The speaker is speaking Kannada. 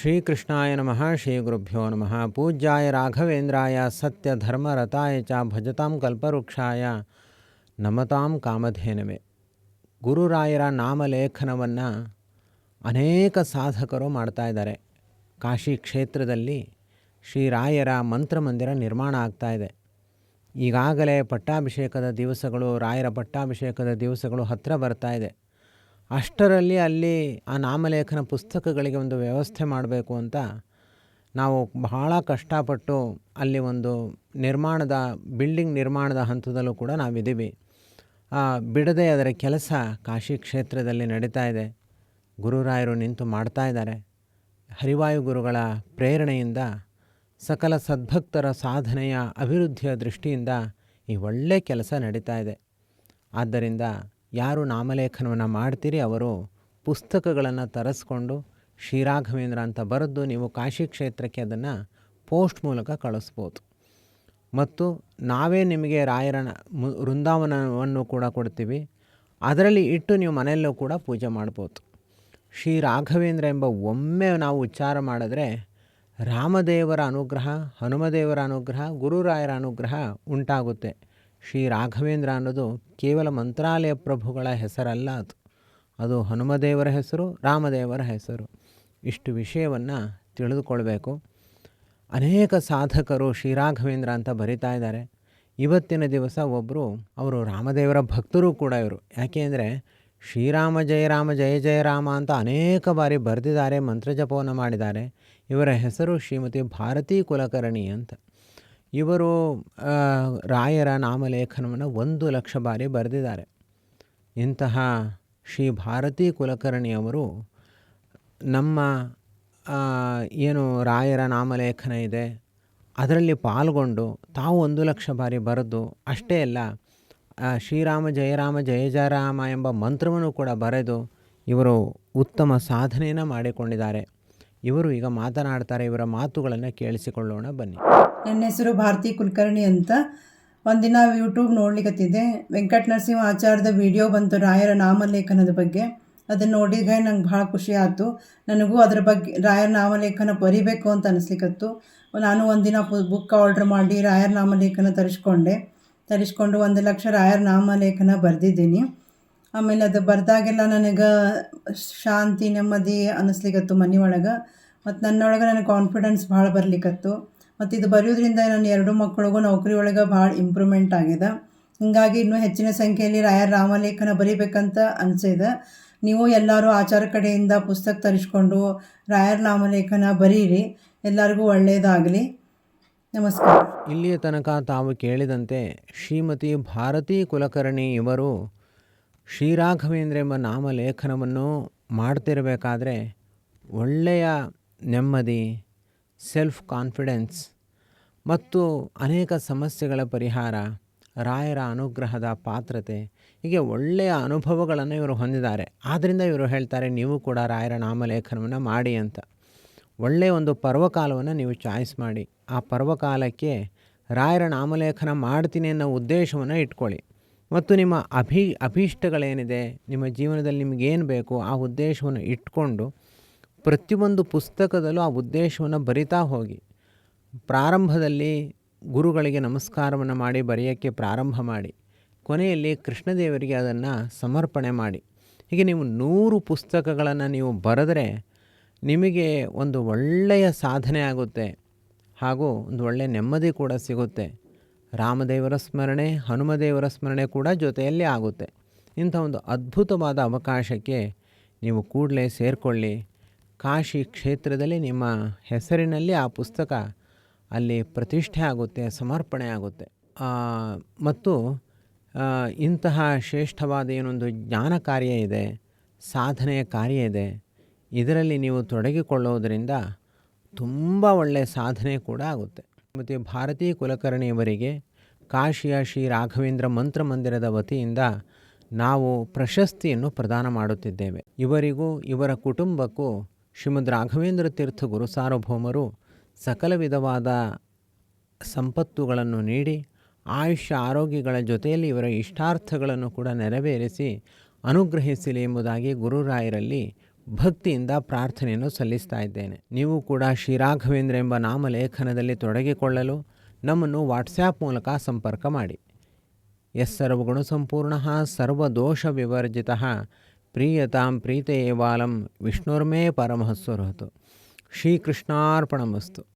ಶ್ರೀಕೃಷ್ಣಾಯ ನಮಃ ಶ್ರೀ ಗುರುಭ್ಯೋ ನಮಃ, ಪೂಜ್ಯಾಯ ರಾಘವೇಂದ್ರಾಯ ಸತ್ಯ ಧರ್ಮರತಾಯ ಚ ಭಜತಾಂ ಕಲ್ಪವೃಕ್ಷಾಯ, ನಮತಾಂ ಕಾಮಧೇನವೇ. ಗುರುರಾಯರ ನಾಮಲೇಖನವನ್ನು ಅನೇಕ ಸಾಧಕರು ಮಾಡ್ತಾ ಇದ್ದಾರೆ. ಕಾಶಿ ಕ್ಷೇತ್ರದಲ್ಲಿ ಶ್ರೀರಾಯರ ಮಂತ್ರಮಂದಿರ ನಿರ್ಮಾಣ ಆಗ್ತಾ ಇದೆ. ಈಗಾಗಲೇ ಪಟ್ಟಾಭಿಷೇಕದ ದಿವಸಗಳು, ರಾಯರ ಪಟ್ಟಾಭಿಷೇಕದ ದಿವಸಗಳು ಹತ್ತಿರ ಬರ್ತಾ ಇದೆ. ಅಷ್ಟರಲ್ಲಿ ಅಲ್ಲಿ ಆ ನಾಮಲೇಖನ ಪುಸ್ತಕಗಳಿಗೆ ಒಂದು ವ್ಯವಸ್ಥೆ ಮಾಡಬೇಕು ಅಂತ ನಾವು ಬಹಳ ಕಷ್ಟಪಟ್ಟು ಅಲ್ಲಿ ಒಂದು ನಿರ್ಮಾಣದ, ಬಿಲ್ಡಿಂಗ್ ನಿರ್ಮಾಣದ ಹಂತದಲ್ಲೂ ಕೂಡ ನಾವಿದ್ದೀವಿ. ಬಿಡದೆ ಅದರ ಕೆಲಸ ಕಾಶಿ ಕ್ಷೇತ್ರದಲ್ಲಿ ನಡೀತಾ ಇದೆ. ಗುರುರಾಯರು ನಿಂತು ಮಾಡ್ತಾ ಇದ್ದಾರೆ. ಹರಿವಾಯು ಗುರುಗಳ ಪ್ರೇರಣೆಯಿಂದ, ಸಕಲ ಸದ್ಭಕ್ತರ ಸಾಧನೆಯ ಅಭಿವೃದ್ಧಿಯ ದೃಷ್ಟಿಯಿಂದ ಈ ಒಳ್ಳೆಯ ಕೆಲಸ ನಡೀತಾ ಇದೆ. ಆದ್ದರಿಂದ ಯಾರು ನಾಮಲೇಖನವನ್ನು ಮಾಡ್ತೀರಿ ಅವರು ಪುಸ್ತಕಗಳನ್ನು ತರಿಸ್ಕೊಂಡು ಶ್ರೀರಾಘವೇಂದ್ರ ಅಂತ ಬರೆದು ನೀವು ಕಾಶಿ ಕ್ಷೇತ್ರಕ್ಕೆ ಅದನ್ನು ಪೋಸ್ಟ್ ಮೂಲಕ ಕಳಿಸ್ಬೋದು. ಮತ್ತು ನಾವೇ ನಿಮಗೆ ರಾಯರ ವೃಂದಾವನವನ್ನು ಕೂಡ ಕೊಡ್ತೀವಿ. ಅದರಲ್ಲಿ ಇಟ್ಟು ನೀವು ಮನೆಯಲ್ಲೂ ಕೂಡ ಪೂಜೆ ಮಾಡ್ಬೋದು. ಶ್ರೀ ರಾಘವೇಂದ್ರ ಎಂಬ ಒಮ್ಮೆ ನಾವು ಉಚ್ಚಾರ ಮಾಡಿದ್ರೆ ರಾಮದೇವರ ಅನುಗ್ರಹ, ಹನುಮದೇವರ ಅನುಗ್ರಹ, ಗುರುರಾಯರ ಅನುಗ್ರಹ ಉಂಟಾಗುತ್ತೆ. ಶ್ರೀ ರಾಘವೇಂದ್ರ ಅನ್ನೋದು ಕೇವಲ ಮಂತ್ರಾಲಯ ಪ್ರಭುಗಳ ಹೆಸರಲ್ಲ ಅದು. ಅದು ಹನುಮದೇವರ ಹೆಸರು, ರಾಮದೇವರ ಹೆಸರು. ಇಷ್ಟು ವಿಷಯವನ್ನು ತಿಳಿದುಕೊಳ್ಬೇಕು. ಅನೇಕ ಸಾಧಕರು ಶ್ರೀರಾಘವೇಂದ್ರ ಅಂತ ಬರಿತಾ ಇದ್ದಾರೆ. ಇವತ್ತಿನ ದಿವಸ ಒಬ್ಬರು ಅವರು ರಾಮದೇವರ ಭಕ್ತರು ಕೂಡ ಇವರು. ಯಾಕೆ ಅಂದರೆ ಶ್ರೀರಾಮ ಜಯ ರಾಮ ಜಯ ಜಯ ರಾಮ ಅಂತ ಅನೇಕ ಬಾರಿ ಬರೆದಿದ್ದಾರೆ, ಮಂತ್ರಜಪವನ್ನು ಮಾಡಿದ್ದಾರೆ. ಇವರ ಹೆಸರು ಶ್ರೀಮತಿ ಭಾರತೀ ಕುಲಕರ್ಣಿ ಅಂತ. ಇವರು ರಾಯರ ನಾಮಲೇಖನವನ್ನು ಒಂದು ಲಕ್ಷ ಬಾರಿ ಬರೆದಿದ್ದಾರೆ. ಇಂತಹ ಶ್ರೀ ಭಾರತೀ ಕುಲಕರ್ಣಿಯವರು ನಮ್ಮ ಏನು ರಾಯರ ನಾಮಲೇಖನ ಇದೆ, ಅದರಲ್ಲಿ ಪಾಲ್ಗೊಂಡು ತಾವು ಒಂದು ಲಕ್ಷ ಬಾರಿ ಬರೆದು ಅಷ್ಟೇ ಅಲ್ಲ ಶ್ರೀರಾಮ ಜಯರಾಮ ಜಯ ಜಯರಾಮ ಎಂಬ ಮಂತ್ರವನ್ನು ಕೂಡ ಬರೆದು ಇವರು ಉತ್ತಮ ಸಾಧನೆಯನ್ನು ಮಾಡಿಕೊಂಡಿದ್ದಾರೆ. ಇವರು ಈಗ ಮಾತನಾಡ್ತಾರೆ, ಇವರ ಮಾತುಗಳನ್ನು ಕೇಳಿಸಿಕೊಳ್ಳೋಣ, ಬನ್ನಿ. ನನ್ನ ಹೆಸರು ಭಾರತಿ ಕುಲಕರ್ಣಿ ಅಂತ. ಒಂದಿನ ಯೂಟ್ಯೂಬ್ ನೋಡ್ಲಿಕ್ಕತ್ತಿದ್ದೆ ವೆಂಕಟ ನರಸಿಂಹ ಆಚಾರ್ಯದ ವಿಡಿಯೋ ಬಂತು ರಾಯರ ನಾಮಲೇಖನದ ಬಗ್ಗೆ. ಅದನ್ನು ನೋಡಿದಾಗ ನಂಗೆ ಭಾಳ ಖುಷಿ ಆಯಿತು. ನನಗೂ ಅದ್ರ ಬಗ್ಗೆ, ರಾಯರ ನಾಮಲೇಖನ ಬರಿಬೇಕು ಅಂತ ಅನಿಸ್ಲಿಕ್ಕತ್ತು ನಾನು ಒಂದಿನ ಬುಕ್ ಆರ್ಡ್ರ್ ಮಾಡಿ ರಾಯರ ನಾಮಲೇಖನ ತರಿಸ್ಕೊಂಡೆ. ತರಿಸ್ಕೊಂಡು ಒಂದು ಲಕ್ಷ ರಾಯರ ನಾಮಲೇಖನ ಬರೆದಿದ್ದೀನಿ. ಆಮೇಲೆ ಅದು ಬರ್ದಾಗೆಲ್ಲ ನನಗೆ ಶಾಂತಿ, ನೆಮ್ಮದಿ ಅನ್ನಿಸ್ಲಿಕ್ಕತ್ತು ಮನೆ ಒಳಗೆ ಮತ್ತು ನನ್ನೊಳಗೆ ನನಗೆ ಕಾನ್ಫಿಡೆನ್ಸ್ ಭಾಳ ಬರ್ಲಿಕ್ಕತ್ತು ಮತ್ತು ಇದು ಬರೆಯೋದ್ರಿಂದ ನನ್ನ ಎರಡು ಮಕ್ಕಳಿಗೂ ನೌಕರಿ ಒಳಗೆ ಭಾಳ ಇಂಪ್ರೂವ್ಮೆಂಟ್ ಆಗಿದೆ. ಹೀಗಾಗಿ ಇನ್ನೂ ಹೆಚ್ಚಿನ ಸಂಖ್ಯೆಯಲ್ಲಿ ರಾಯರ ರಾಮಲೇಖನ ಬರಿಬೇಕಂತ ಅನಿಸಿದೆ. ನೀವು ಎಲ್ಲರೂ ಆಚಾರ ಕಡೆಯಿಂದ ಪುಸ್ತಕ ತರಿಸ್ಕೊಂಡು ರಾಯರ ನಾಮಲೇಖನ ಬರೀರಿ. ಎಲ್ಲರಿಗೂ ಒಳ್ಳೆಯದಾಗಲಿ ನಮಸ್ಕಾರ. ಇಲ್ಲಿಯ ತನಕ ತಾವು ಕೇಳಿದಂತೆ ಶ್ರೀಮತಿ ಭಾರತಿ ಕುಲಕರ್ಣಿ ಇವರು ಶ್ರೀರಾಘವೇಂದ್ರ ಎಂಬ ನಾಮಲೇಖನವನ್ನು ಮಾಡ್ತಿರಬೇಕಾದ್ರೆ ಒಳ್ಳೆಯ ನೆಮ್ಮದಿ ಸೆಲ್ಫ್ ಕಾನ್ಫಿಡೆನ್ಸ್ ಮತ್ತು ಅನೇಕ ಸಮಸ್ಯೆಗಳ ಪರಿಹಾರ, ರಾಯರ ಅನುಗ್ರಹದ ಪಾತ್ರತೆ, ಹೀಗೆ ಒಳ್ಳೆಯ ಅನುಭವಗಳನ್ನು ಇವರು ಹೊಂದಿದ್ದಾರೆ. ಆದ್ದರಿಂದ ಇವರು ಹೇಳ್ತಾರೆ, ನೀವು ಕೂಡ ರಾಯರ ನಾಮಲೇಖನವನ್ನು ಮಾಡಿ ಅಂತ. ಒಳ್ಳೆಯ ಒಂದು ಪರ್ವಕಾಲವನ್ನು ನೀವು ಚಾಯ್ಸ್ ಮಾಡಿ. ಆ ಪರ್ವಕಾಲಕ್ಕೆ ರಾಯರ ನಾಮಲೇಖನ ಮಾಡ್ತೀನಿ ಅನ್ನೋ ಉದ್ದೇಶವನ್ನು ಇಟ್ಕೊಳ್ಳಿ. ಮತ್ತು ನಿಮ್ಮ ಅಭಿ, ಅಭೀಷ್ಟಗಳೇನಿದೆ, ನಿಮ್ಮ ಜೀವನದಲ್ಲಿ ನಿಮಗೇನು ಬೇಕು, ಆ ಉದ್ದೇಶವನ್ನು ಇಟ್ಕೊಂಡು ಪ್ರತಿಯೊಂದು ಪುಸ್ತಕದಲ್ಲೂ ಆ ಉದ್ದೇಶವನ್ನು ಬರಿತಾ ಹೋಗಿ. ಪ್ರಾರಂಭದಲ್ಲಿ ಗುರುಗಳಿಗೆ ನಮಸ್ಕಾರವನ್ನು ಮಾಡಿ, ಬರೆಯೋಕ್ಕೆ ಪ್ರಾರಂಭ ಮಾಡಿ. ಕೊನೆಯಲ್ಲಿ ಕೃಷ್ಣದೇವರಿಗೆ ಅದನ್ನು ಸಮರ್ಪಣೆ ಮಾಡಿ. ಹೀಗೆ ನೀವು ನೂರು ಪುಸ್ತಕಗಳನ್ನು ನೀವು ಬರೆದರೆ ನಿಮಗೆ ಒಂದು ಒಳ್ಳೆಯ ಸಾಧನೆ ಆಗುತ್ತೆ ಹಾಗೂ ಒಂದು ಒಳ್ಳೆಯ ನೆಮ್ಮದಿ ಕೂಡ ಸಿಗುತ್ತೆ. ರಾಮದೇವರ ಸ್ಮರಣೆ, ಹನುಮದೇವರ ಸ್ಮರಣೆ ಕೂಡ ಜೊತೆಯಲ್ಲಿ ಆಗುತ್ತೆ. ಇಂಥ ಒಂದು ಅದ್ಭುತವಾದ ಅವಕಾಶಕ್ಕೆ ನೀವು ಕೂಡಲೇ ಸೇರಿಕೊಳ್ಳಿ. ಕಾಶಿ ಕ್ಷೇತ್ರದಲ್ಲಿ ನಿಮ್ಮ ಹೆಸರಿನಲ್ಲಿ ಆ ಪುಸ್ತಕ ಅಲ್ಲಿ ಪ್ರತಿಷ್ಠೆ ಆಗುತ್ತೆ, ಸಮರ್ಪಣೆ ಆಗುತ್ತೆ. ಮತ್ತು ಇಂತಹ ಶ್ರೇಷ್ಠವಾದ ಏನೊಂದು ಜ್ಞಾನ ಕಾರ್ಯ ಇದೆ, ಸಾಧನೆಯ ಕಾರ್ಯ ಇದೆ. ಇದರಲ್ಲಿ ನೀವು ತೊಡಗಿಕೊಳ್ಳೋದರಿಂದ ತುಂಬ ಒಳ್ಳೆಯ ಸಾಧನೆ ಕೂಡ ಆಗುತ್ತೆ. ಮತ್ತು ಭಾರತೀ ಕುಲಕರ್ಣಿಯವರಿಗೆ ಕಾಶಿಯ ಶ್ರೀ ರಾಘವೇಂದ್ರ ಮಂತ್ರ ಮಂದಿರದ ವತಿಯಿಂದ ನಾವು ಪ್ರಶಸ್ತಿಯನ್ನು ಪ್ರದಾನ ಮಾಡುತ್ತಿದ್ದೇವೆ. ಇವರಿಗೂ, ಇವರ ಕುಟುಂಬಕ್ಕೂ ಶ್ರೀಮದ್ ರಾಘವೇಂದ್ರ ತೀರ್ಥ ಗುರು ಸಾರ್ವಭೌಮರು ಸಕಲ ವಿಧವಾದ ಸಂಪತ್ತುಗಳನ್ನು ನೀಡಿ, ಆಯುಷ್ಯ ಆರೋಗ್ಯಗಳ ಜೊತೆಯಲ್ಲಿ ಇವರ ಇಷ್ಟಾರ್ಥಗಳನ್ನು ಕೂಡ ನೆರವೇರಿಸಿ, ಅನುಗ್ರಹಿಸಲಿ ಎಂಬುದಾಗಿ ಗುರುರಾಯರಲ್ಲಿ ಭಕ್ತಿಯಿಂದ ಪ್ರಾರ್ಥನೆಯನ್ನು ಸಲ್ಲಿಸ್ತಾ ಇದ್ದೇನೆ. ನೀವು ಕೂಡ ಶ್ರೀರಾಘವೇಂದ್ರ ಎಂಬ ನಾಮಲೇಖನದಲ್ಲಿ ತೊಡಗಿಕೊಳ್ಳಲು ನಮ್ಮನ್ನು ವಾಟ್ಸ್ಯಾಪ್ ಮೂಲಕ ಸಂಪರ್ಕ ಮಾಡಿ. ಎಸ್ ಸರ್ವಗುಣ ಸಂಪೂರ್ಣ ಸರ್ವದೋಷ ವಿವರ್ಜಿತ, ಪ್ರೀಯತಾಂ ಪ್ರೀತೆಯೇವಾಲಂ ವಿಷ್ಣುರ್ಮೇ ಪರಮಹಸ್ವರಹತು. ಶ್ರೀಕೃಷ್ಣಾರ್ಪಣಮಸ್ತು.